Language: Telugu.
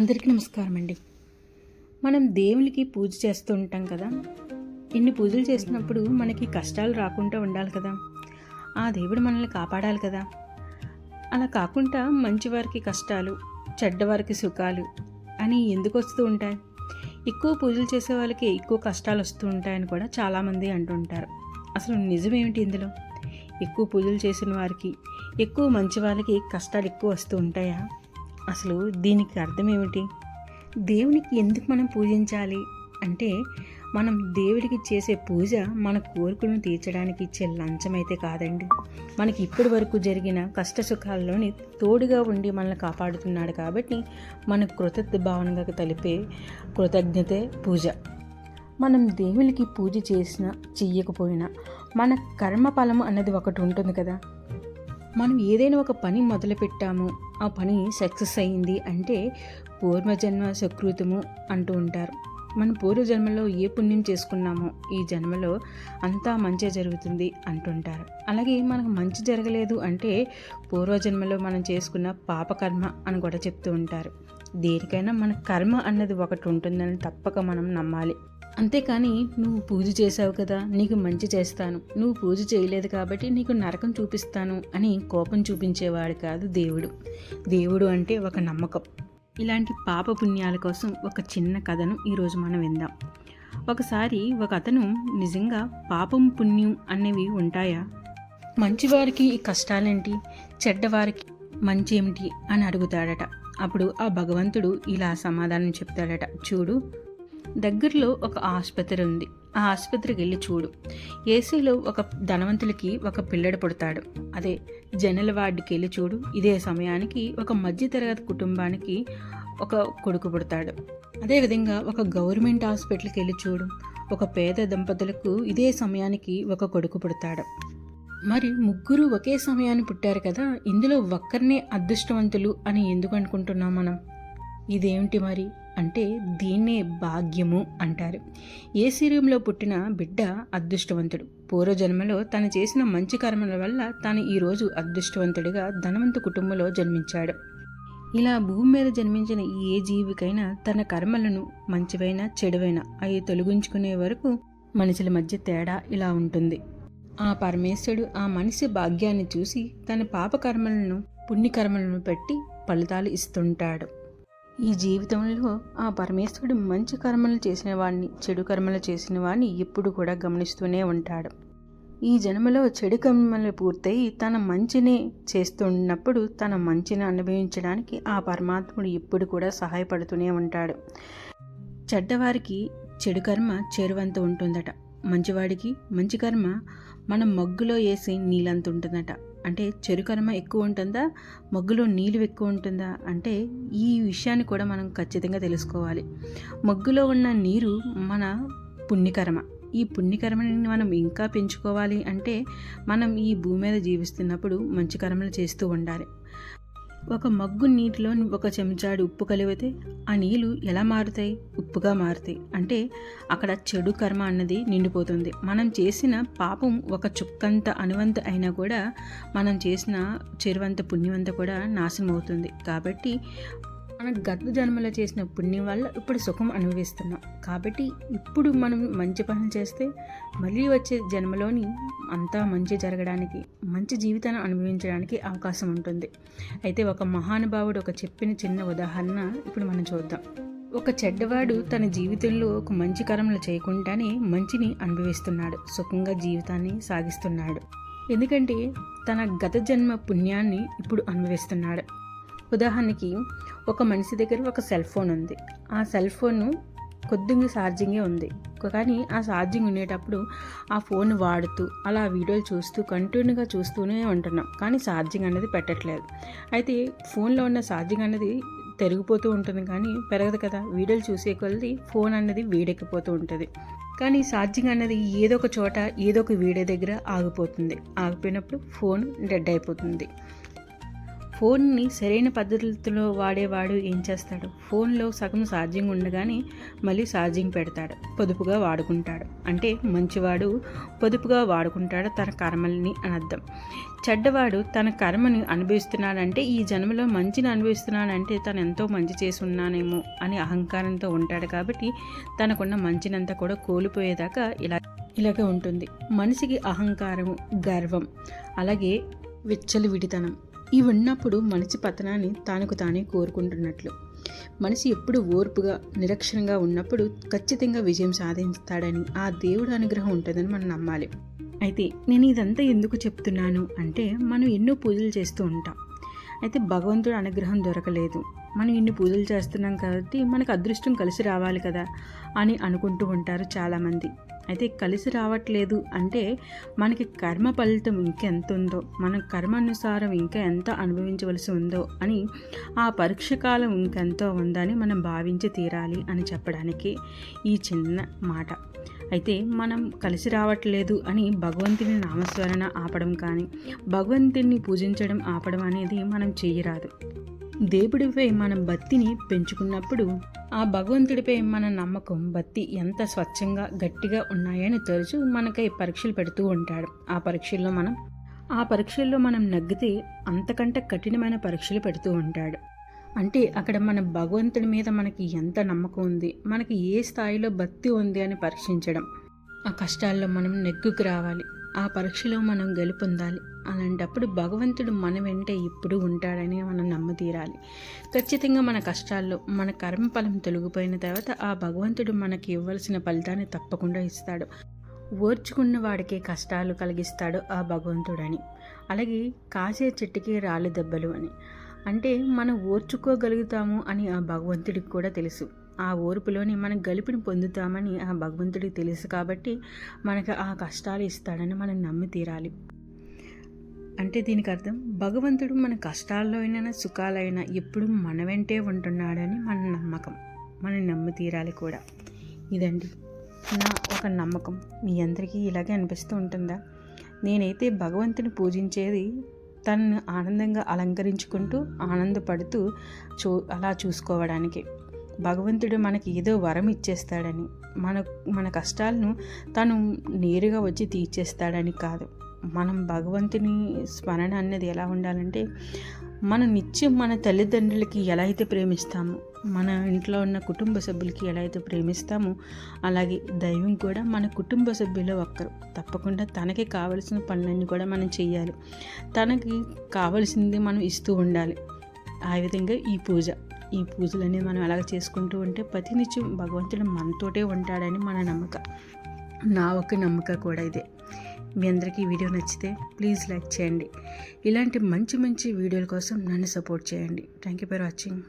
అందరికీ నమస్కారం అండి మనం దేవునికి పూజ చేస్తూ ఉంటాం కదా. ఇన్ని పూజలు చేసినప్పుడు మనకి కష్టాలు రాకుండా ఉండాలి కదా. ఆ దేవుడు మనల్ని కాపాడాలి కదా. అలా కాకుండా మంచివారికి కష్టాలు చెడ్డవారికి సుఖాలు అని ఎందుకు వస్తూ ఉంటాయి? ఎక్కువ పూజలు చేసే వాళ్ళకి ఎక్కువ కష్టాలు వస్తూ ఉంటాయని కూడా చాలామంది అంటుంటారు అసలు నిజమేమిటి ఇందులో? ఎక్కువ పూజలు చేసిన వారికి ఎక్కువ మంచి వాళ్ళకి కష్టాలు ఎక్కువ వస్తూ ఉంటాయా? అసలు దీనికి అర్థం ఏమిటి దేవునికి ఎందుకు మనం పూజించాలి? అంటే మనం దేవుడికి చేసే పూజ మన కోరికలను తీర్చడానికి ఇచ్చే లంచమైతే కాదండి. మనకి ఇప్పటి వరకు జరిగిన కష్ట సుఖాల్లోని తోడుగా ఉండి మనల్ని కాపాడుతున్నాడు కాబట్టి మన కృతజ్ఞ భావనగా తెలిపే కృతజ్ఞతే పూజ. మనం దేవునికి పూజ చేసిన చెయ్యకపోయినా మన కర్మ ఫలం అన్నది ఒకటి ఉంటుంది కదా. మనం ఏదైనా ఒక పని మొదలుపెట్టాము ఆ పని సక్సెస్ అయ్యింది అంటే పూర్వజన్మ సుకృతము అంటూ ఉంటారు. మన పూర్వజన్మలో ఏ పుణ్యం చేసుకున్నామో ఈ జన్మలో అంతా మంచి జరుగుతుంది అంటుంటారు. అలాగే మనకు మంచి జరగలేదు అంటే పూర్వజన్మలో మనం చేసుకున్న పాపకర్మ అని కూడా చెప్తూ ఉంటారు. దేనికైనా మన కర్మ అన్నది ఒకటి ఉంటుందని తప్పక మనం నమ్మాలి. అంతేకాని నువ్వు పూజ చేసావు కదా నీకు మంచి చేస్తాను. నువ్వు పూజ చేయలేదు కాబట్టి నీకు నరకం చూపిస్తాను అని కోపం చూపించేవాడు కాదు దేవుడు. దేవుడు అంటే ఒక నమ్మకం. ఇలాంటి పాప పుణ్యాల కోసం ఒక చిన్న కథను ఈరోజు మనం విందాం. ఒకసారి ఒక అతను నిజంగా పాపం పుణ్యం అనేవి ఉంటాయా? మంచివారికి ఈ కష్టాలేంటి? చెడ్డవారికి మంచి ఏమిటి అని అడుగుతాడట. అప్పుడు ఆ భగవంతుడు ఇలా సమాధానం చెప్తాడట. చూడు దగ్గరలో ఒక ఆసుపత్రి ఉంది. ఆ ఆసుపత్రికి వెళ్ళి చూడు. ఏసీలో ఒక ధనవంతులకి ఒక పిల్లడు పుడతాడు. అదే జనరల్ వార్డుకి వెళ్ళి చూడు. ఇదే సమయానికి ఒక మధ్యతరగతి కుటుంబానికి ఒక కొడుకు పుడతాడు. అదేవిధంగా ఒక గవర్నమెంట్ హాస్పిటల్కి వెళ్ళి చూడు. ఒక పేద దంపతులకు ఇదే సమయానికి ఒక కొడుకు పుడతాడు. మరి ముగ్గురు ఒకే సమయాన్ని పుట్టారు కదా. ఇందులో ఒక్కరినే అదృష్టవంతులు అని ఎందుకు అనుకుంటున్నాం మనం? ఇదేమిటి మరి? అంటే దీన్నే భాగ్యము అంటారు. ఏ శరీరంలో పుట్టిన బిడ్డ అదృష్టవంతుడు. పూర్వజన్మలో తను చేసిన మంచి కర్మల వల్ల తాను ఈరోజు అదృష్టవంతుడిగా ధనవంత కుటుంబంలో జన్మించాడు. ఇలా భూమి మీద జన్మించిన ఏ జీవికైనా తన కర్మలను మంచివైనా చెడువైనా అవి తొలగించుకునే వరకు మనుషుల మధ్య తేడా ఇలా ఉంటుంది. ఆ పరమేశ్వరుడు ఆ మనిషి భాగ్యాన్ని చూసి తన పాపకర్మలను పుణ్యకర్మలను పెట్టి ఫలితాలు ఇస్తుంటాడు. ఈ జీవితంలో ఆ పరమేశ్వరుడు మంచి కర్మలు చేసిన వాడిని చెడు కర్మలు చేసిన వాడిని ఎప్పుడు కూడా గమనిస్తూనే ఉంటాడు. ఈ జన్మలో చెడు కర్మలు పూర్తయి తన మంచిని చేస్తున్నప్పుడు తన మంచిని అనుభవించడానికి ఆ పరమాత్ముడు ఎప్పుడు కూడా సహాయపడుతూనే ఉంటాడు. చెడ్డవారికి చెడు కర్మ చేరువంత ఉంటుందట. మంచివాడికి మంచి కర్మ మనం మగ్గులో వేసి నీళ్ళంత ఉంటుందట. అంటే చెరుకర్మ ఎక్కువ ఉంటుందా? మగ్గులో నీళ్ళు ఎక్కువ ఉంటుందా? అంటే ఈ విషయాన్ని కూడా మనం ఖచ్చితంగా తెలుసుకోవాలి. మగ్గులో ఉన్న నీరు మన పుణ్యకర్మ. ఈ పుణ్యకర్మని మనం ఇంకా పెంచుకోవాలి అంటే మనం ఈ భూమి మీద జీవిస్తున్నప్పుడు మంచి కర్మలు చేస్తూ ఉండాలి. ఒక మగ్గు నీటిలో ఒక చెంచాడు ఉప్పు కలిపితే ఆ నీళ్ళు ఎలా మారుతాయి? ఉప్పుగా మారుతాయి. అంటే అక్కడ చెడు కర్మ అన్నది నిండిపోతుంది. మనం చేసిన పాపం ఒక చుక్కంత అనువంత అయినా కూడా మనం చేసిన చెరువంత పుణ్యవంత కూడా నాశనం అవుతుంది. కాబట్టి మన గత జన్మలో చేసిన పుణ్యం వల్ల ఇప్పుడు సుఖం అనుభవిస్తున్నాం. కాబట్టి ఇప్పుడు మనం మంచి పనులు చేస్తే మళ్ళీ వచ్చే జన్మలోని అంతా మంచి జరగడానికి మంచి జీవితాన్ని అనుభవించడానికి అవకాశం ఉంటుంది. అయితే ఒక మహానుభావుడు ఒక చెప్పిన చిన్న ఉదాహరణ ఇప్పుడు మనం చూద్దాం. ఒక చెడ్డవాడు తన జీవితంలో ఒక మంచి కర్మలు చేయకుండానే మంచిని అనుభవిస్తున్నాడు. సుఖంగా జీవితాన్ని సాగిస్తున్నాడు. ఎందుకంటే తన గత జన్మ పుణ్యాన్ని ఇప్పుడు అనుభవిస్తున్నాడు. ఉదాహరణకి ఒక మనిషి దగ్గర ఒక సెల్ ఫోన్ ఉంది. ఆ సెల్ ఫోన్ కొద్దిగా ఛార్జింగే ఉంది. కానీ ఆ ఛార్జింగ్ ఉండేటప్పుడు ఆ ఫోన్ వాడుతూ అలా వీడియోలు చూస్తూ కంటిన్యూగా చూస్తూనే ఉంటున్నాం. కానీ ఛార్జింగ్ అనేది పెట్టట్లేదు. అయితే ఫోన్లో ఉన్న ఛార్జింగ్ అనేది పెరిగిపోతూ ఉంటుంది. కానీ పెరగదు కదా. వీడియోలు చూసే కొలది ఫోన్ అనేది వేడెక్కిపోతూ ఉంటుంది. కానీ ఛార్జింగ్ అనేది ఏదో ఒక చోట ఏదో ఒక వీడియో దగ్గర ఆగిపోతుంది. ఆగిపోయినప్పుడు ఫోన్ డెడ్ అయిపోతుంది. ఫోన్ని సరైన పద్ధతిలో వాడేవాడు ఏం చేస్తాడు? ఫోన్లో సగం ఛార్జింగ్ ఉండగానే మళ్ళీ ఛార్జింగ్ పెడతాడు. పొదుపుగా వాడుకుంటాడు. అంటే మంచివాడు పొదుపుగా వాడుకుంటాడు తన కర్మల్ని అని అర్థం. చెడ్డవాడు తన కర్మని అనుభవిస్తున్నాడంటే ఈ జన్మలో మంచిని అనుభవిస్తున్నాడంటే తను ఎంతో మంచి చేసి ఉన్నానేమో అని అహంకారంతో ఉంటాడు కాబట్టి తనకున్న మంచినంతా కూడా కోల్పోయేదాకా ఇలా ఇలాగే ఉంటుంది. మనిషికి అహంకారము గర్వం అలాగే విచ్చలవిడితనం. ఇవి ఉన్నప్పుడు మనిషి పతనాన్ని తానుకు తానే కోరుకుంటున్నట్లు. మనిషి ఎప్పుడు ఓర్పుగా నిరక్షణగా ఉన్నప్పుడు ఖచ్చితంగా విజయం సాధిస్తాడని ఆ దేవుడు అనుగ్రహం ఉంటుందని మనం నమ్మాలి. అయితే నేను ఇదంతా ఎందుకు చెప్తున్నాను అంటే మనం ఎన్నో పూజలు చేస్తూ ఉంటాం. అయితే భగవంతుడు అనుగ్రహం దొరకలేదు. మనం ఇన్ని పూజలు చేస్తున్నాం కాబట్టి మనకు అదృష్టం కలిసి రావాలి కదా అని అనుకుంటూ ఉంటారు చాలామంది. అయితే కలిసి రావట్లేదు అంటే మనకి కర్మ ఫలితం ఇంకెంత ఉందో మన కర్మానుసారం ఇంకా ఎంత అనుభవించవలసి ఉందో అని ఆ పరీక్ష కాలం ఇంకెంతో ఉందని మనం భావించి తీరాలి అని చెప్పడానికి ఈ చిన్న మాట. అయితే మనం కలిసి రావట్లేదు అని భగవంతుని నామస్మరణ ఆపడం కానీ భగవంతుని పూజించడం ఆపడం అనేది మనం చేయరాదు. దేవుడిపై మనం భక్తిని పెంచుకున్నప్పుడు ఆ భగవంతుడిపై మన నమ్మకం భక్తి ఎంత స్వచ్ఛంగా గట్టిగా ఉన్నాయని తరచు మనకై పరీక్షలు పెడుతూ ఉంటాడు. ఆ పరీక్షల్లో మనం ఆ పరీక్షల్లో మనం నగ్గితే అంతకంటే కఠినమైన పరీక్షలు పెడుతూ ఉంటాడు. అంటే అక్కడ మన భగవంతుడి మీద మనకి ఎంత నమ్మకం ఉంది మనకి ఏ స్థాయిలో భక్తి ఉంది అని పరీక్షించడం. ఆ కష్టాల్లో మనం నెగ్గుకు రావాలి. ఆ పరీక్షలో మనం గెలుపొందాలి. అలాంటప్పుడు భగవంతుడు మన వెంటే ఇప్పుడు ఉంటాడని మనం నమ్మతీరాలి ఖచ్చితంగా మన కష్టాల్లో మన కర్మఫలం తొలగిపోయిన తర్వాత ఆ భగవంతుడు మనకి ఇవ్వాల్సిన ఫలితాన్ని తప్పకుండా ఇస్తాడు. ఓర్చుకున్న వాడికే కష్టాలు కలిగిస్తాడు ఆ భగవంతుడని. అలాగే కాసే చెట్టుకి రాళ్ళు దెబ్బలు అని. అంటే మనం ఓర్చుకోగలుగుతాము అని ఆ భగవంతుడికి కూడా తెలుసు. ఆ ఓర్పులోనే మనం గలుపుని పొందుతామని ఆ భగవంతుడికి తెలుసు కాబట్టి మనకు ఆ కష్టాలు ఇస్తాడని మనం నమ్మి తీరాలి. అంటే దీనికి అర్థం భగవంతుడు మన కష్టాల్లో అయినా సుఖాలైనా ఎప్పుడు మన వెంటే ఉంటున్నాడని మన నమ్మకం. మనం నమ్మి తీరాలి కూడా. ఇదండి నా ఒక నమ్మకం. మీ అందరికీ ఇలాగే అనిపిస్తూ ఉంటుందా? నేనైతే భగవంతుని పూజించేది తనను ఆనందంగా అలంకరించుకుంటూ ఆనందపడుతూ చూ అలా చూసుకోవడానికి. భగవంతుడు మనకి ఏదో వరం ఇచ్చేస్తాడని మన మన కష్టాలను తను నేరుగా వచ్చి తీర్చేస్తాడని కాదు. మనం భగవంతుని స్మరణ అనేది ఎలా ఉండాలంటే మన నిత్యం మన తల్లిదండ్రులకి ఎలా అయితే ప్రేమిస్తామో మన ఇంట్లో ఉన్న కుటుంబ సభ్యులకి ఎలా అయితే ప్రేమిస్తామో అలాగే దైవం కూడా మన కుటుంబ సభ్యులు ఒక్కరు. తప్పకుండా తనకి కావలసిన పనులన్నీ కూడా మనం చేయాలి తనకి కావలసింది మనం ఇస్తూ ఉండాలి. ఆ విధంగా ఈ పూజ. ఈ పూజలన్నీ మనం అలాగ చేసుకుంటూ ఉంటే ప్రతినిత్యం భగవంతుడు మనతోటే ఉంటాడని మన నమ్మక. నా ఒక నమ్మక కూడా ఇదే. మీ అందరికీ వీడియో నచ్చితే ప్లీజ్ లైక్ చేయండి. ఇలాంటి మంచి మంచి వీడియోల కోసం నన్ను సపోర్ట్ చేయండి. Thank you for watching.